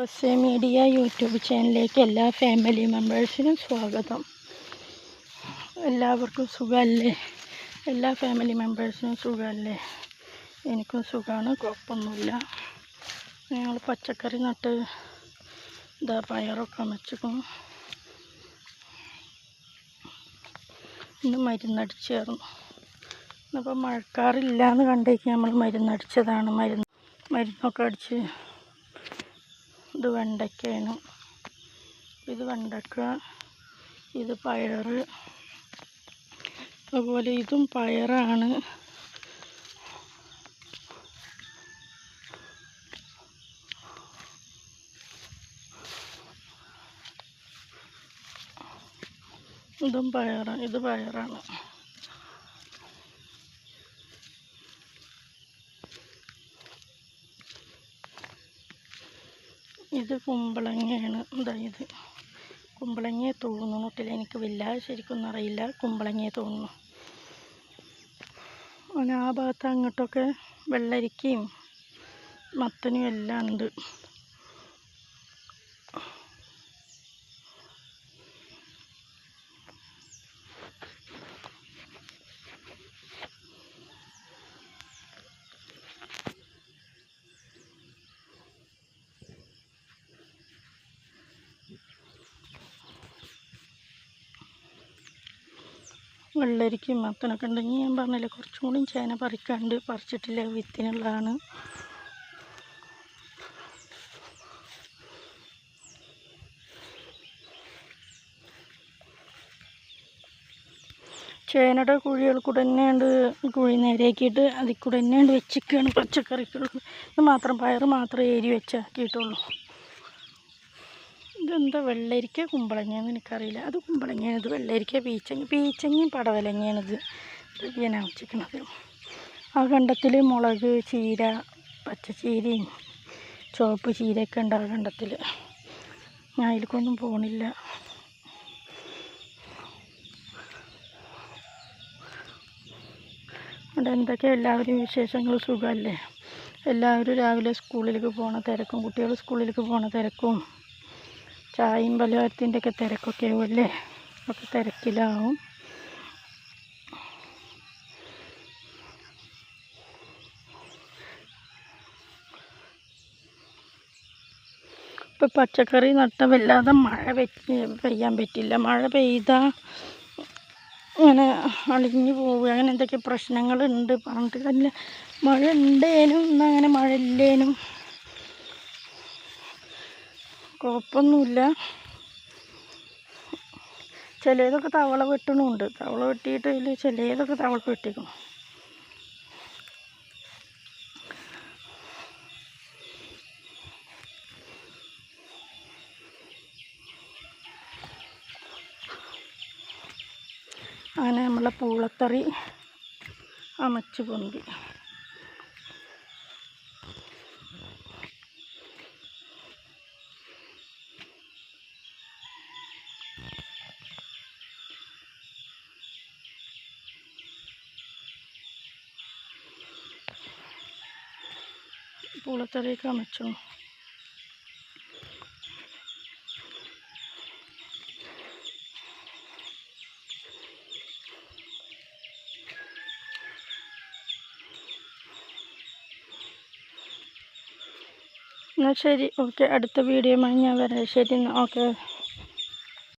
റോസെ media YouTube ചാനലിലേക്ക് എല്ലാ family മെമ്പേഴ്സിനും സ്വാഗതം. എല്ലാവർക്കും സുഖമല്ലേ? എല്ലാ ഫാമിലി മെമ്പേഴ്സിനും സുഖമല്ലേ? എനിക്കും സുഖമാണ് കുഴപ്പമൊന്നുമില്ല. ഞങ്ങൾ പച്ചക്കറി നട്ട് ഇതാ പയറൊക്കെ വെച്ചിക്കും ഇന്ന് മരുന്നടിച്ചായിരുന്നു. ഇന്നിപ്പോൾ മഴക്കാറില്ല എന്ന് കണ്ടേക്ക് നമ്മൾ മരുന്നടിച്ചതാണ്. മരുന്ന് മരുന്നൊക്കെ അടിച്ച് ഇത് വെണ്ടയ്ക്കയാണ്. ഇത് വെണ്ടയ്ക്ക ഇത് പയർ അതുപോലെ ഇതും പയറാണ്. ഇതും പയറാണ് ഇത് പയറാണ്. ഇത് കുമ്പളങ്ങയാണ്. ഇത്. കുമ്പളങ്ങയെ തോന്നുന്നു. നോട്ടില്ല എനിക്ക് വല്ലാതെ ശരിക്കൊന്നും അറിയില്ല. കുമ്പളങ്ങയെ തോന്നുന്നു. അങ്ങനെ ആ ഭാഗത്ത് അങ്ങോട്ടൊക്കെ വെള്ളരിക്കയും മത്തനും എല്ലാം ഉണ്ട്. വെള്ളരിക്കയും മത്തനൊക്കെ ഉണ്ടെങ്കിൽ ഞാൻ പറഞ്ഞില്ലേ കുറച്ചും കൂടി ചേന പറിക്കാണ്ട് പറിച്ചിട്ടില്ല വിത്തിനുള്ളതാണ്. ചേനയുടെ കുഴികൾ കൂടെ തന്നെയുണ്ട് കുഴി നേരെയാക്കിയിട്ട് അതിൽ കൂടെ തന്നെയുണ്ട് വെച്ചിരിക്കുകയാണ് പച്ചക്കറികൾ. ഇത് മാത്രം പയർ മാത്രമേ ഏരി വെച്ചാക്കിയിട്ടുള്ളൂ. ഇതെന്താ വെള്ളരിക്ക കുമ്പളങ്ങയെന്ന് എനിക്കറിയില്ല. അത് കുമ്പളങ്ങയാണ് ഇത് വെള്ളരിക്ക പീച്ചങ്ങ പീച്ചങ്ങയും പടവലങ്ങയാണിത് ഞാൻ വെച്ചിരിക്കുന്നത് ആ കണ്ടത്തിൽ മുളക് ചീര പച്ചച്ചീരയും ചുവപ്പ് ചീരയൊക്കെ ഉണ്ട് ആ കണ്ടത്തിൽ ഞാൻ അതിലേക്കൊന്നും പോണില്ല. അവിടെ എന്തൊക്കെയാണ് എല്ലാവരും വിശേഷങ്ങൾ? സുഖമല്ലേ? എല്ലാവരും രാവിലെ സ്കൂളിലേക്ക് പോണ തിരക്കും കുട്ടികൾ സ്കൂളിലേക്ക് പോണ തിരക്കും. ചായയും പലഹാരത്തിന്റെ ഒക്കെ തിരക്കൊക്കെ ആവുമല്ലേ? ഒക്കെ തിരക്കിലാവും. ഇപ്പം പച്ചക്കറി നട്ട വല്ലാതെ മഴ പെയ്യാൻ പറ്റില്ല. മഴ പെയ്താൽ ഇങ്ങനെ അളിഞ്ഞു പോവുക. അങ്ങനെ എന്തൊക്കെ പ്രശ്നങ്ങളുണ്ട്? പറഞ്ഞിട്ട് തന്നെ മഴ ഉണ്ടേനും അങ്ങനെ മഴ ഇല്ലേനും. കുഴപ്പമൊന്നുമില്ല. ചിലതൊക്കെ തവള വെട്ടണമുണ്ട് തവള വെട്ടിയിട്ട് അതിൽ ചിലതൊക്കെ തവള വെട്ടിക്കണം. അങ്ങനെ നമ്മളെ പൂളത്തറി അമച്ച് പൊന്തി. പൂളത്തറിയൊക്കെ അമച്ചു. എന്നാൽ ശരി ഓക്കെ. അടുത്ത വീഡിയോയുമായി ഞാൻ വരാം. ശരി എന്നാൽ ഓക്കെ.